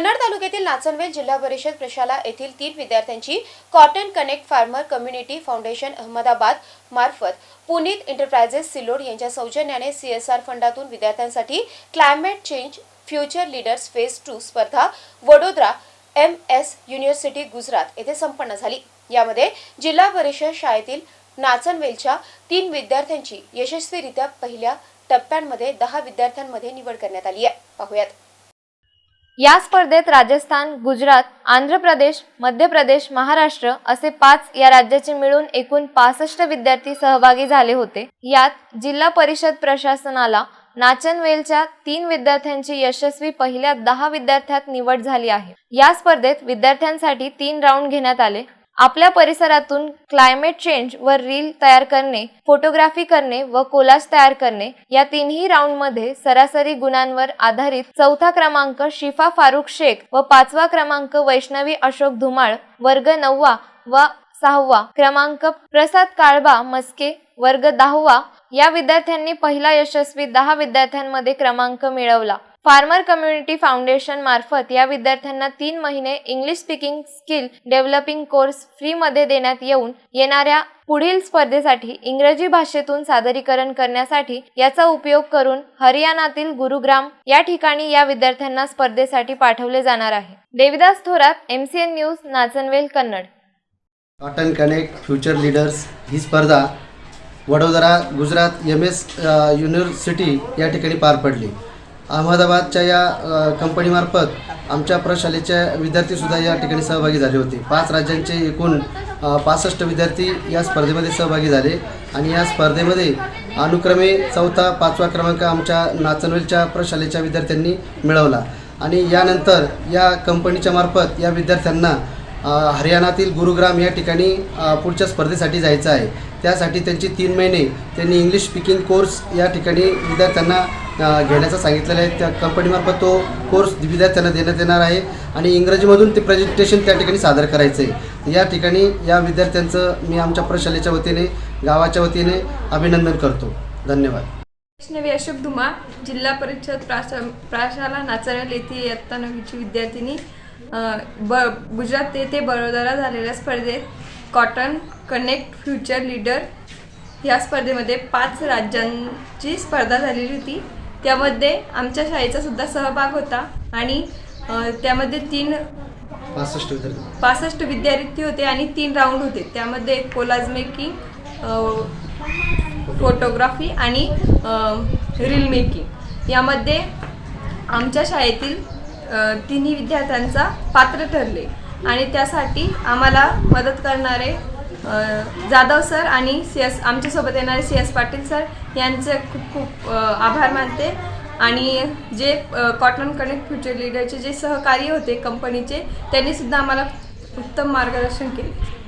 कन्नड तालुक्यातील नाचनवेल जिल्हा परिषद प्रशाला येथील तीन विद्यार्थ्यांची cotton connect farmer community foundation Ahmedabad मार्फत पुनीत एंटरप्राइजेस सिलोड यांच्या सौजन्याने सीएसआर फंडातून विद्यार्थ्यांसाठी climate change future leaders phase two स्पर्धा Vadodara M S university Gujarat येथे संपन्न झाली. यामध्ये जिल्हा परिषद शाळेतील नाचनवेलच्या तीन विद्यार्थ्यांची यशस्वीरित्या पहिल्या टप्प्यांमध्ये दहा विद्यार्थ्यांमध्ये निवड करण्यात आली आहे. पाहुयात. या स्पर्धेत राजस्थान गुजरात आंध्र प्रदेश मध्य प्रदेश महाराष्ट्र असे पाच या राज्याचे मिळून एकूण पासष्ट विद्यार्थी सहभागी झाले होते. यात जिल्हा परिषद प्रशासनाला नाचनवेलच्या तीन विद्यार्थ्यांची यशस्वी पहिल्या दहा विद्यार्थ्यात निवड झाली आहे. या स्पर्धेत विद्यार्थ्यांसाठी तीन राऊंड घेण्यात आले. आपल्या परिसरातून क्लायमेट चेंज वर रील तयार करणे फोटोग्राफी करणे व कोलाज तयार करणे या तिन्ही राऊंडमध्ये सरासरी गुणांवर आधारित चौथा क्रमांक शिफा फारुख शेख व पाचवा क्रमांक वैष्णवी अशोक धुमाळ वर्ग नववा व सहावा क्रमांक प्रसाद काळबा मस्के वर्ग दहावा या विद्यार्थ्यांनी पहिला यशस्वी दहा विद्यार्थ्यांमध्ये क्रमांक मिळवला. फार्मर कम्युनिटी फाउंडेशन मार्फत या विद्यार्थ्यांना तीन महिने English speaking skill developing course फ्रीमध्ये देण्यात येऊन येणाऱ्या पुढील स्पर्धेसाठी इंग्रजी भाषेतून सादरीकरण करण्यासाठी याचा उपयोग करून हरियाणातील गुरुग्राम या ठिकाणी या विद्यार्थ्यांना स्पर्धेसाठी पाठवले जाणार आहे. Devidas Thorat M C N news Nachanvel Kannad. Cotton connect future leaders ही स्पर्धा Vadodara Gujarat M S university या ठिकाणी पार पडली. अहमदाबादच्या या कंपनीमार्फत आमच्या प्रशालेच्या विद्यार्थीसुद्धा या ठिकाणी सहभागी झाले होते. पाच राज्यांचे एकूण पासष्ट विद्यार्थी या स्पर्धेमध्ये सहभागी झाले आणि या स्पर्धेमध्ये अनुक्रमे चौथा पाचवा क्रमांक आमच्या नाचनवेलच्या प्रशालेच्या विद्यार्थ्यांनी मिळवला. आणि यानंतर या कंपनीच्या मार्फत या विद्यार्थ्यांना हरियाणातील गुरुग्राम या ठिकाणी पुढच्या स्पर्धेसाठी जायचं आहे. त्यासाठी त्यांची तीन महिने त्यांनी इंग्लिश स्पीकिंग कोर्स या ठिकाणी विद्यार्थ्यांना घेण्याचं सांगितलेलं आहे. त्या कंपनीमार्फत तो कोर्स विद्यार्थ्यांना देण्यात येणार आहे. आणि इंग्रजीमधून ते प्रेझेंटेशन त्या ठिकाणी सादर करायचं आहे या ठिकाणी या विद्यार्थ्यांचं मी आमच्या प्रशालेच्या वतीने गावाच्या वतीने अभिनंदन करतो. धन्यवाद. वैष्णवी अशोक धुमा जिल्हा परिषद प्राशा प्राशाला नाचरल येथे इयत्ता नववीची विद्यार्थिनी. ब गुजरात येथे बडोदरा झालेल्या स्पर्धेत कॉटन कनेक्ट फ्युचर लीडर. या स्पर्धेमध्ये पाच राज्यांची स्पर्धा झालेली होती. त्यामध्ये आमच्या शाळेचा सुद्धा सहभाग होता आणि त्यामध्ये तीन पासष्ट विद्यार्थी. पासष्ट विद्यार्थी होते आणि तीन राऊंड होते. त्यामध्ये कोलाज मेकिंग फोटोग्राफी आणि रील मेकिंग. यामध्ये आमच्या शाळेतील तिन्ही विद्यार्थ्यांचा पात्र ठरले आणि त्यासाठी आम्हाला मदत करणारे जाधव सर आणि सी एस आमच्यासोबत येणारे सी एस पाटील सर यांचे खूप खूप आभार मानते. आणि जे कॉटन कनेक्ट फ्युचर लीडरचे जे सहकार्य होते कंपनीचे त्यांनीसुद्धा आम्हाला उत्तम मार्गदर्शन केले.